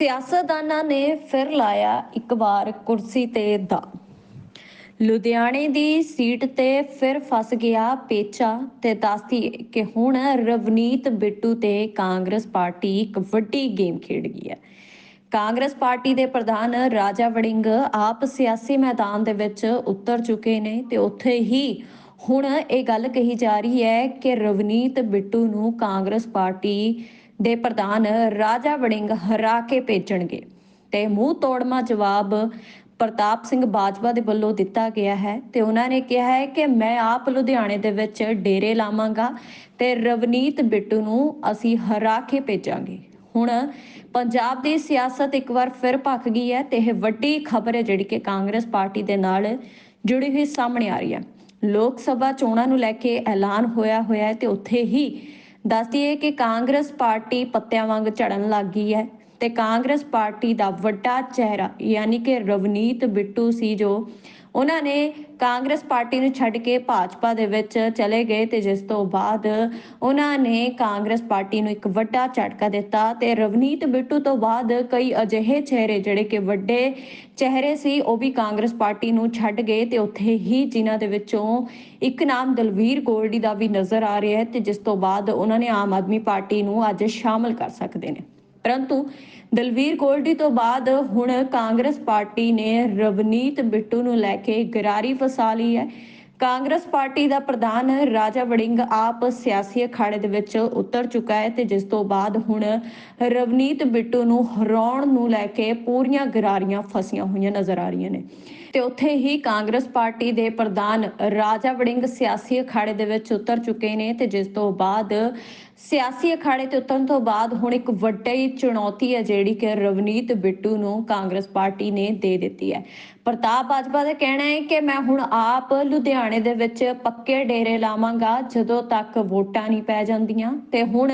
ਸਿਆਸਤਦਾਨਾਂ ਨੇ ਫਿਰ ਲਾਇਆ ਇੱਕ ਵਾਰ ਕੁਰਸੀ ਤੇ ਦਾ। ਲੁਧਿਆਣੇ ਦੀ ਸੀਟ ਤੇ ਫਿਰ ਫਸ ਗਿਆ ਪੇਚਾ ਤੇ ਦੱਸਦੀ ਕਿ ਹੁਣ ਰਵਨੀਤ ਬਿੱਟੂ ਤੇ ਕਾਂਗਰਸ ਪਾਰਟੀ ਇੱਕ ਵੱਡੀ ਗੇਮ ਖੇਡ ਗਈ ਹੈ। ਕਾਂਗਰਸ ਪਾਰਟੀ ਦੇ ਪ੍ਰਧਾਨ ਰਾਜਾ ਵੜਿੰਗ ਆਪ ਸਿਆਸੀ ਮੈਦਾਨ ਦੇ ਵਿੱਚ ਉਤਰ ਚੁੱਕੇ ਨੇ ਤੇ ਉੱਥੇ ਹੀ ਹੁਣ ਇਹ ਗੱਲ ਕਹੀ ਜਾ ਰਹੀ ਹੈ ਕਿ ਰਵਨੀਤ ਬਿੱਟੂ ਨੂੰ ਕਾਂਗਰਸ ਪਾਰਟੀ ਦੇ ਪ੍ਰਧਾਨ ਰਾਜਾ ਵੜਿੰਗ ਹਰਾ ਕੇ ਭੇਜਣਗੇ ਤੇ ਮੂੰਹ ਤੋੜਮਾ ਜਵਾਬ ਪ੍ਰਤਾਪ ਸਿੰਘ ਬਾਜਵਾ ਦੇ ਵੱਲੋਂ ਦਿੱਤਾ ਗਿਆ ਹੈ ਤੇ ਉਹਨਾਂ ਨੇ ਕਿਹਾ ਹੈ ਕਿ ਮੈਂ ਆਪ ਲੁਧਿਆਣੇ ਦੇ ਵਿੱਚ ਡੇਰੇ ਲਾਵਾਂਗਾ ਤੇ ਰਵਨੀਤ ਬਿੱਟੂ ਨੂੰ ਅਸੀਂ ਹਰਾ ਕੇ ਭੇਜਾਂਗੇ। ਹੁਣ ਪੰਜਾਬ ਦੀ ਸਿਆਸਤ ਇੱਕ ਵਾਰ ਫਿਰ ਭਖ ਗਈ ਹੈ ਤੇ ਇਹ ਵੱਡੀ ਖਬਰ ਹੈ ਜਿਹੜੀ ਕਿ ਕਾਂਗਰਸ ਪਾਰਟੀ ਦੇ ਨਾਲ ਜੁੜੀ ਹੋਈ ਸਾਹਮਣੇ ਆ ਰਹੀ ਹੈ। ਲੋਕ ਸਭਾ ਚੋਣਾਂ ਨੂੰ ਲੈ ਕੇ ਐਲਾਨ ਹੋਇਆ ਹੋਇਆ ਹੈ ਤੇ ਉੱਥੇ ਹੀ ਦੱਸਦੀ ਹੈ ਕਿ ਕਾਂਗਰਸ ਪਾਰਟੀ ਪੱਤਿਆਂ ਵਾਂਗ ਝੜਨ ਲੱਗ ਗਈ ਹੈ ਤੇ ਕਾਂਗਰਸ ਪਾਰਟੀ ਦਾ ਵੱਡਾ ਚਿਹਰਾ, ਯਾਨੀ ਕਿ ਰਵਨੀਤ ਬਿੱਟੂ ਸੀ ਜੋ ਉਹਨਾਂ ਨੇ ਕਾਂਗਰਸ ਪਾਰਟੀ ਨੂੰ ਛੱਡ ਕੇ ਭਾਜਪਾ ਦੇ ਵਿੱਚ ਚਲੇ ਗਏ ਤੇ ਜਿਸ ਤੋਂ ਬਾਅਦ ਉਹਨਾਂ ਨੇ ਕਾਂਗਰਸ ਪਾਰਟੀ ਨੂੰ ਇੱਕ ਵੱਡਾ ਝਟਕਾ ਦਿੱਤਾ ਤੇ ਰਵਨੀਤ ਬਿੱਟੂ ਤੋਂ ਬਾਅਦ ਕਈ ਅਜਿਹੇ ਚਿਹਰੇ ਜਿਹੜੇ ਕਿ ਵੱਡੇ ਚਿਹਰੇ ਸੀ, ਉਹ ਵੀ ਕਾਂਗਰਸ ਪਾਰਟੀ ਨੂੰ ਛੱਡ ਗਏ ਤੇ ਉੱਥੇ ਹੀ ਜਿਨ੍ਹਾਂ ਦੇ ਵਿੱਚੋਂ ਇੱਕ ਨਾਮ ਦਲਵੀਰ ਗੋਲਡੀ ਦਾ ਵੀ ਨਜ਼ਰ ਆ ਰਿਹਾ ਹੈ ਤੇ ਜਿਸ ਤੋਂ ਬਾਅਦ ਉਹਨਾਂ ਨੇ ਆਮ ਆਦਮੀ ਪਾਰਟੀ ਨੂੰ ਅੱਜ ਸ਼ਾਮਲ ਕਰ ਸਕਦੇ ਨੇ। ਪਰੰਤੂ ਦਲਵੀਰ ਗੋਲਡੀ ਤੋਂ ਬਾਅਦ ਹੁਣ ਕਾਂਗਰਸ ਪਾਰਟੀ ਨੇ ਰਵਨੀਤ ਬਿੱਟੂ ਨੂੰ ਲੈ ਕੇ ਗਰਾਰੀ ਫਸਾ ਲਈ ਹੈ। ਕਾਂਗਰਸ ਪਾਰਟੀ ਦਾ ਪ੍ਰਧਾਨ ਰਾਜਾ ਵੜਿੰਗ ਆਪ ਸਿਆਸੀ ਅਖਾੜੇ ਦੇ ਵਿੱਚ ਉਤਰ ਚੁੱਕਾ ਹੈ ਤੇ ਜਿਸ ਤੋਂ ਬਾਅਦ ਹੁਣ ਰਵਨੀਤ ਬਿੱਟੂ ਨੂੰ ਹਰਾਉਣ ਨੂੰ ਲੈ ਕੇ ਪੂਰੀਆਂ ਗਰਾਰੀਆਂ ਫਸੀਆਂ ਹੋਈਆਂ ਨਜ਼ਰ ਆ ਰਹੀਆਂ ਨੇ। ਤੇ ਉੱਥੇ ਹੀ ਕਾਂਗਰਸ ਪਾਰਟੀ ਦੇ ਪ੍ਰਧਾਨ ਰਾਜਾ ਵੜਿੰਗ ਸਿਆਸੀ ਅਖਾੜੇ ਦੇ ਵਿੱਚ ਉਤਰ ਚੁੱਕੇ ਨੇ ਤੇ ਜਿਸ ਤੋਂ ਬਾਅਦ ਸਿਆਸੀ ਅਖਾੜੇ ਤੇ ਉਤਰਨ ਤੋਂ ਬਾਅਦ ਹੁਣ ਇੱਕ ਵੱਡੀ ਚੁਣੌਤੀ ਹੈ ਜਿਹੜੀ ਕਿ ਰਵਨੀਤ ਬਿੱਟੂ ਨੂੰ ਕਾਂਗਰਸ ਪਾਰਟੀ ਨੇ ਦੇ ਦਿੱਤੀ ਹੈ। ਪ੍ਰਤਾਪ ਬਾਜਵਾ ਦਾ ਕਹਿਣਾ ਹੈ ਕਿ ਮੈਂ ਹੁਣ ਆਪ ਲੁਧਿਆਣਾ ਦੇ ਵਿੱਚ ਪੱਕੇ ਡੇਰੇ ਲਾਵਾਂਗਾ ਜਦੋਂ ਤੱਕ ਵੋਟਾਂ ਨਹੀਂ ਪੈ ਜਾਂਦੀਆਂ। ਤੇ ਹੁਣ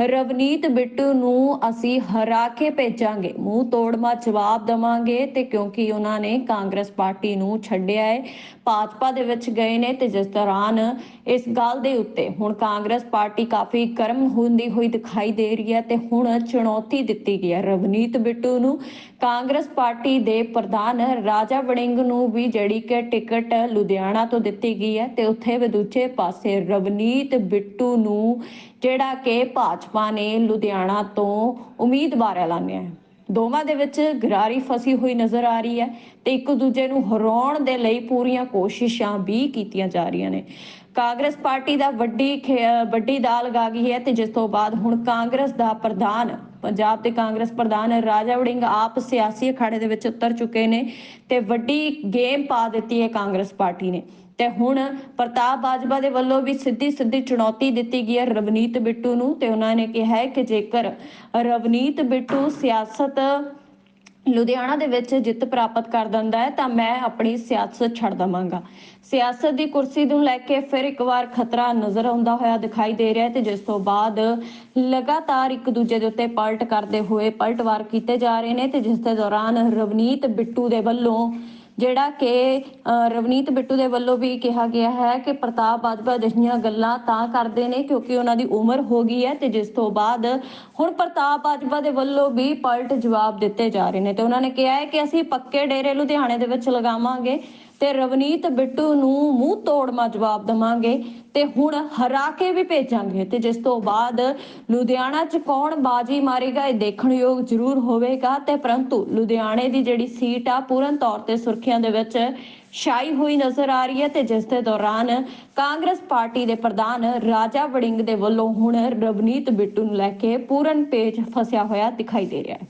ਰਵਨੀਤ ਬਿੱਟੂ ਨੂੰ ਅਸੀਂ ਹਰਾ ਕੇ ਭੇਜਾਂਗੇ। ਮੂੰਹ ਤੋੜਮਾ ਜਵਾਬ ਦਵਾਂਗੇ ਤੇ ਕਿਉਂਕਿ ਉਹਨਾਂ ਨੇ ਕਾਂਗਰਸ ਪਾਰਟੀ ਨੂੰ ਛੱਡਿਆ ਹੈ ਭਾਜਪਾ ਦੇ ਵਿੱਚ ਗਏ ਨੇ ਤੇ ਜਿਸ ਦੌਰਾਨ ਇਸ ਗੱਲ ਦੇ ਉੱਤੇ ਹੁਣ ਕਾਂਗਰਸ ਪਾਰਟੀ ਕਾਫੀ ਗਰਮ ਹੁੰਦੀ ਹੋਈ ਦਿਖਾਈ ਦੇ ਰਹੀ ਹੈ ਤੇ ਹੁਣ ਚੁਣੌਤੀ ਦਿੱਤੀ ਗਈ ਹੈ ਰਵਨੀਤ ਬਿੱਟੂ ਨੂੰ। ਕਾਂਗਰਸ ਪਾਰਟੀ ਦੇ ਪ੍ਰਧਾਨ ਰਾਜਾ ਵੜਿੰਗ ਨੂੰ ਵੀ ਜਿਹੜੀ ਕਿ ਟਿਕਟ ਲੁਧਿਆਣਾ ਤੋਂ ਦਿੱਤੀ ਗਈ ਹੈ ਤੇ ਉੱਥੇ ਵੀ ਦੂਜੇ ਪਾਸੇ ਰਵਨੀਤ ਬਿੱਟੂ ਨੂੰ ਜਿਹੜਾ ਕਿ ਭਾਜਪਾ ਨੇ ਲੁਧਿਆਣਾ ਤੋਂ ਉਮੀਦਵਾਰ ਐਲਾਨਿਆ ਹੈ। ਦੋਵਾਂ ਦੇ ਵਿੱਚ ਗਰਾਰੀ ਫਸੀ ਹੋਈ ਨਜ਼ਰ ਆ ਰਹੀ ਹੈ ਤੇ ਇੱਕ ਦੂਜੇ ਨੂੰ ਹਰਾਉਣ ਦੇ ਲਈ ਪੂਰੀਆਂ ਕੋਸ਼ਿਸ਼ਾਂ ਵੀ ਕੀਤੀਆਂ ਜਾ ਰਹੀਆਂ ਨੇ। ਕਾਂਗਰਸ ਪਾਰਟੀ ਦਾ ਵੱਡੀ ਵੱਡੀ ਦਾਲ ਲਗਾ ਗਈ ਹੈ ਤੇ ਜਿਸ ਤੋਂ ਬਾਅਦ ਹੁਣ ਕਾਂਗਰਸ ਦਾ ਪ੍ਰਧਾਨ, ਪੰਜਾਬ ਦੇ ਕਾਂਗਰਸ ਪ੍ਰਧਾਨ ਰਾਜਾ ਵੜਿੰਗ ਆਪ ਸਿਆਸੀ ਅਖਾੜੇ ਦੇ ਵਿੱਚ ਉਤਰ ਚੁੱਕੇ ਨੇ ਤੇ ਵੱਡੀ ਗੇਮ ਪਾ ਦਿੱਤੀ ਹੈ ਕਾਂਗਰਸ ਪਾਰਟੀ ਨੇ। ਤੇ ਹੁਣ ਪ੍ਰਤਾਪ ਬਾਜਵਾ ਦੇ ਵੱਲੋਂ ਵੀ ਸਿੱਧੀ ਸਿੱਧੀ ਚੁਣੌਤੀ ਦਿੱਤੀ ਗਈ ਹੈ ਰਵਨੀਤ ਬਿੱਟੂ ਨੂੰ ਤੇ ਉਹਨਾਂ ਨੇ ਕਿਹਾ ਹੈ ਕਿ ਜੇਕਰ ਰਵਨੀਤ ਬਿੱਟੂ ਸਿਆਸਤ ਲੁਧਿਆਣਾ ਦੇ ਵਿੱਚ ਜਿੱਤ ਪ੍ਰਾਪਤ ਕਰ ਦਿੰਦਾ ਹੈ ਤਾਂ ਮੈਂ ਆਪਣੀ ਸਿਆਸਤ ਛੱਡ ਦਵਾਂਗਾ। ਸਿਆਸਤ ਦੀ ਕੁਰਸੀ ਨੂੰ ਲੈ ਕੇ ਫਿਰ ਇੱਕ ਵਾਰ ਖਤਰਾ ਨਜ਼ਰ ਆਉਂਦਾ ਹੋਇਆ ਦਿਖਾਈ ਦੇ ਰਿਹਾ ਹੈ ਤੇ ਜਿਸ ਤੋਂ ਬਾਅਦ ਲਗਾਤਾਰ ਇੱਕ ਦੂਜੇ ਦੇ ਉੱਤੇ ਪਲਟ ਕਰਦੇ ਹੋਏ ਪਲਟਵਾਰ ਕੀਤੇ ਜਾ ਰਹੇ ਨੇ ਤੇ ਜਿਸ ਦੇ ਦੌਰਾਨ ਰਵਨੀਤ ਬਿੱਟੂ ਦੇ ਵੱਲੋਂ ਜਿਹੜਾ ਕਿ ਰਵਨੀਤ ਬਿੱਟੂ ਦੇ ਵੱਲੋਂ ਵੀ ਕਿਹਾ ਗਿਆ ਹੈ ਕਿ ਪ੍ਰਤਾਪ ਬਾਜਵਾ ਅਜਿਹੀਆਂ ਗੱਲਾਂ ਤਾਂ ਕਰਦੇ ਨੇ ਕਿਉਂਕਿ ਉਹਨਾਂ ਦੀ ਉਮਰ ਹੋ ਗਈ ਹੈ ਤੇ ਜਿਸ ਤੋਂ ਬਾਅਦ ਹੁਣ ਪ੍ਰਤਾਪ ਬਾਜਵਾ ਦੇ ਵੱਲੋਂ ਵੀ ਪਲਟ ਜਵਾਬ ਦਿੱਤੇ ਜਾ ਰਹੇ ਨੇ। ਤੇ ਉਹਨਾਂ ਨੇ ਕਿਹਾ ਹੈ ਕਿ ਅਸੀਂ ਪੱਕੇ ਡੇਰੇ ਲੁਧਿਆਣੇ ਦੇ ਵਿੱਚ ਲਗਾਵਾਂਗੇ। ਤੇ ਰਵਨੀਤ ਬਿੱਟੂ ਨੂੰ ਮੂੰਹ ਤੋੜਮਾ ਜਵਾਬ ਦਵਾਂਗੇ ਤੇ ਹੁਣ ਹਰਾ ਕੇ ਵੀ ਭੇਜਾਂਗੇ ਤੇ ਜਿਸ ਤੋਂ ਬਾਅਦ ਲੁਧਿਆਣਾ 'ਚ ਕੌਣ ਬਾਜੀ ਮਾਰੇਗਾ ਇਹ ਦੇਖਣਯੋਗ ਜ਼ਰੂਰ ਹੋਵੇਗਾ ਤੇ ਪਰੰਤੂ ਲੁਧਿਆਣੇ ਦੀ ਜਿਹੜੀ ਸੀਟ ਆ ਪੂਰਨ ਤੌਰ ਤੇ ਸੁਰਖੀਆਂ ਦੇ ਵਿੱਚ ਛਾਈ ਹੋਈ ਨਜ਼ਰ ਆ ਰਹੀ ਹੈ ਤੇ ਜਿਸ ਦੇ ਦੌਰਾਨ ਕਾਂਗਰਸ ਪਾਰਟੀ ਦੇ ਪ੍ਰਧਾਨ ਰਾਜਾ ਵੜਿੰਗ ਦੇ ਵੱਲੋਂ ਹੁਣ ਰਵਨੀਤ ਬਿੱਟੂ ਨੂੰ ਲੈ ਕੇ ਪੂਰਨ ਪੇਜ ਫਸਿਆ ਹੋਇਆ ਦਿਖਾਈ ਦੇ ਰਿਹਾ ਹੈ।